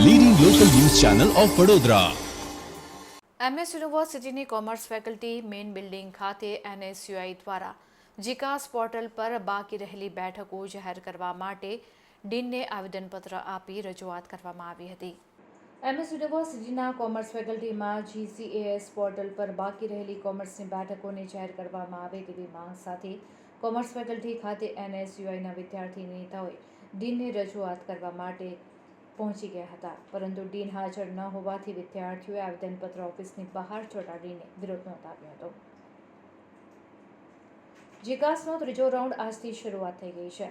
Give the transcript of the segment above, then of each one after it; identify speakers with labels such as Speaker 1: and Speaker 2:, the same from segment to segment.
Speaker 1: Channel of Vadodara
Speaker 2: MS યુનિવર્સિટીની commerce faculty main building ખાતે NSUI દ્વારા જીકાસ પોર્ટલ પર બાકી રહેલી બેઠકો જાહેર કરવા માટે ડીનને આવેદનપત્ર આપી રજૂઆત કરવામાં આવી હતી. એમએસ યુનિવર્સિટીના કોમર્સ ફેકલ્ટીમાં જીસીએએસ પોર્ટલ પર બાકી રહેલી કોમર્સની બેઠકોને જાહેર કરવામાં આવે તેવી માંગ સાથે કોમર્સ ફેકલ્ટી ખાતે એનએસયુઆઈના વિદ્યાર્થી નેતાઓએ ડીનને રજૂઆત કરવા માટે પહોંચી ગયા હતા. પરંતુ ડીન હાજર ન હોવાથી વિદ્યાર્થીઓએ આવેદનપત્ર ઓફિસની બહાર ચોંટાડીને વિરોધ નોંધાવ્યો હતો. જીકાસનો ત્રીજો રાઉન્ડ આજથી શરૂઆત થઈ ગઈ છે.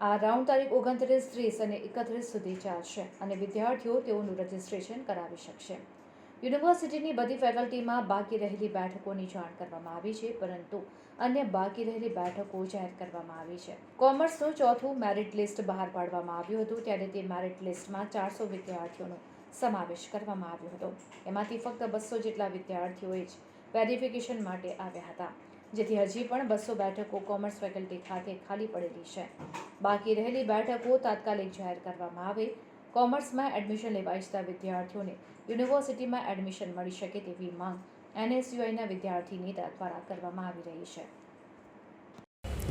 Speaker 2: આ રાઉન્ડ તારીખ ઓગણત્રીસ, ત્રીસ અને એકત્રીસ સુધી ચાલશે અને વિદ્યાર્થીઓ તેઓનું રજિસ્ટ્રેશન કરાવી શકશે. યુનિવર્સિટીની બધી ફેકલ્ટીમાં બાકી રહેલી બેઠકોની જાણ કરવામાં આવી છે, પરંતુ અન્ય બાકી રહેલી બેઠકો જાહેર કરવામાં આવી છે. કોમર્સનું ચોથું મેરિટ લિસ્ટ બહાર પાડવામાં આવ્યું હતું, ત્યારે તે મેરિટ લિસ્ટમાં ચારસો વિદ્યાર્થીઓનો સમાવેશ કરવામાં આવ્યો હતો. એમાંથી ફક્ત બસો જેટલા વિદ્યાર્થીઓએ જ વેરિફિકેશન માટે આવ્યા હતા, જેથી હજી પણ બસો બેઠકો કોમર્સ ફેકલ્ટી ખાતે ખાલી પડેલી છે. બાકી રહેલી બેઠકો તાત્કાલિક જાહેર કરવામાં આવે કોમર્સમાં એડમિશન લેવા ઇચ્છતા વિદ્યાર્થીઓને યુનિવર્સિટીમાં એડમિશન મળી શકે તેવી માંગ એનએસયુઆઈના વિદ્યાર્થી નેતા દ્વારા કરવામાં આવી રહી છે.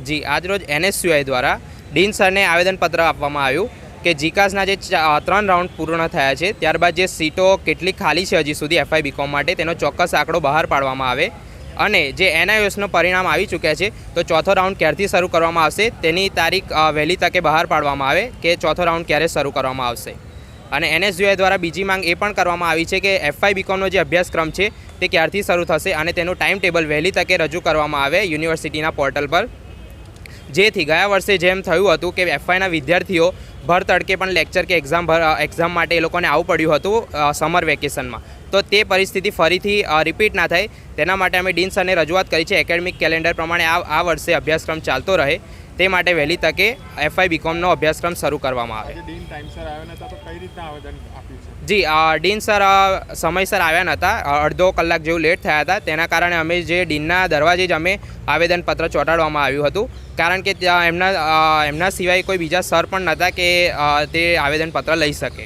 Speaker 3: જી, આજરોજ એનએસયુઆઈ દ્વારા ડીન સરને આવેદનપત્ર આપવામાં આવ્યું કે જીકાસના જે ત્રણ રાઉન્ડ પૂર્ણ થયા છે, ત્યારબાદ જે સીટો કેટલી ખાલી છે હજી સુધી એફઆઈ બીકોમ માટે તેનો ચોક્કસ આંકડો બહાર પાડવામાં આવે અને જે એનઆઈએસનું પરિણામ આવી ચૂક્યા છે, તો ચોથો રાઉન્ડ ક્યારથી શરૂ કરવામાં આવશે? તેની તારીખ વહેલી તકે બહાર પાડવામાં આવે કે ચોથો રાઉન્ડ ક્યારે શરૂ કરવામાં આવશે? અને એનએસયુઆઈ દ્વારા બીજી માંગ એ પણ કરવામાં આવી છે કે એફઆઈ બીકોમનો જે અભ્યાસક્રમ છે, તે ક્યારથી શરૂ થશે અને તેનું ટાઈમ ટેબલ વહેલી તકે રજૂ કરવામાં આવે યુનિવર્સિટીના પોર્ટલ પર? જેથી ગયા વર્ષે જેમ થયું હતું કે એફઆઈના વિદ્યાર્થીઓ ભર તડકે પણ લેક્ચર કે એક્ઝામ ભર એક્ઝામ માટે એ લોકોને આવવું પડ્યું હતું સમર વેકેશનમાં. તો તે પરિસ્થિતિ ફરીથી રિપીટ ના થાય. તેના માટે અમે ડીન સરને રજૂઆત કરી છે. એકેડમિક કેલેન્ડર પ્રમાણે આ આ વર્ષે અભ્યાસક્રમ ચાલતો રહે. તે માટે વહેલી તકે એફઆઈ બીકોમનો અભ્યાસક્રમ શરૂ કરવામાં આવે. જી ડીન સર સમયસર આવ્યા નહોતા અડધો કલાક જેવું લેટ થયા હતા. તેના કારણે અમે જે ડીનના દરવાજે જ અમે આવેદનપત્ર ચોંટાડવામાં આવ્યું હતું. કારણ કે ત્યાં એમના એમના સિવાય કોઈ બીજા સર પણ નહોતા કે તે આવેદનપત્ર લઈ શકે.